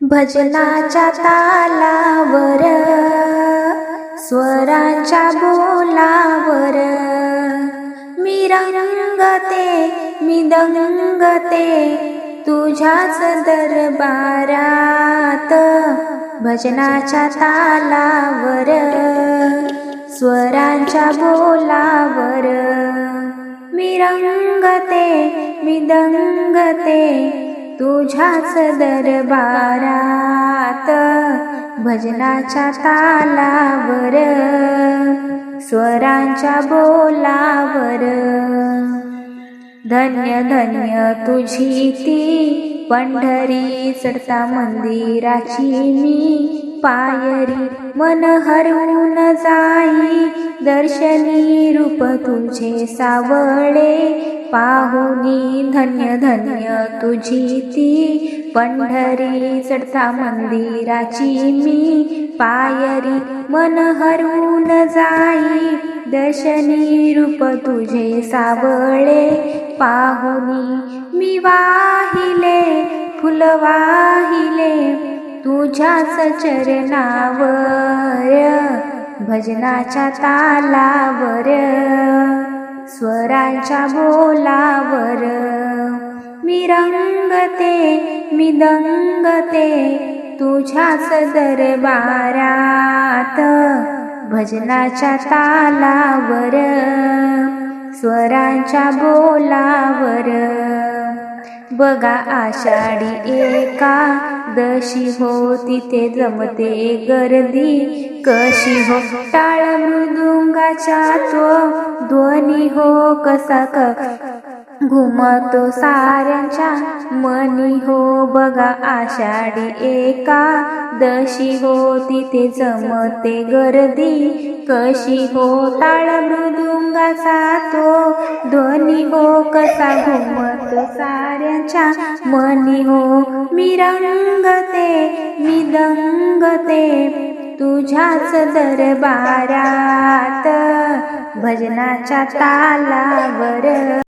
भजनाच्या तालावर स्वरांच्या बोलावर मी रंगते मी दंगते तुझ्याच दरबारात. भजनाच्या तालावर स्वरांच्या बोलावर मी रंगते मी दंगते तुझ्याच दरबारात भजनाच्या तालावर स्वरांच्या बोलावर. धन्य धन्य तुझी ती पंढरी चढता मंदिराची मी पायरी मन हरवून जा. दर्शनी रूप तुझे सावळे पाहुनी धन्य धन्य तुझी ती. पंढरी चढता मंदिराची मी पायरी मन हरवून जाई. दर्शनी रूप तुझे सावळे पाहुनी मी वाहिले फुल वाहिले. तुझ्याच चरणावर भजनाच्या तालावर स्वरांच्या बोलावर. मी रंगते मी दंगते तुझ्याच दरबारात. भजनाच्या तालावर स्वरांच्या बोलावर. बघा आषाढी एका दशी हो तिथे जमते गर्दी कशी हो टाळ मृदुंगाचा तो ध्वनी हो कसा क घुमतो साऱ्यांच्या मनी हो बघा आषाढी एका दशी हो तिथे जमते गर्दी कशी हो टाळ मृदुंगाचा तो ध्वनी हो कसा घुमतो सा साऱ्यांच्या मनी हो मी रंगते मी दंगते तुझ्याच दरबारात. भजनाच्या तालावर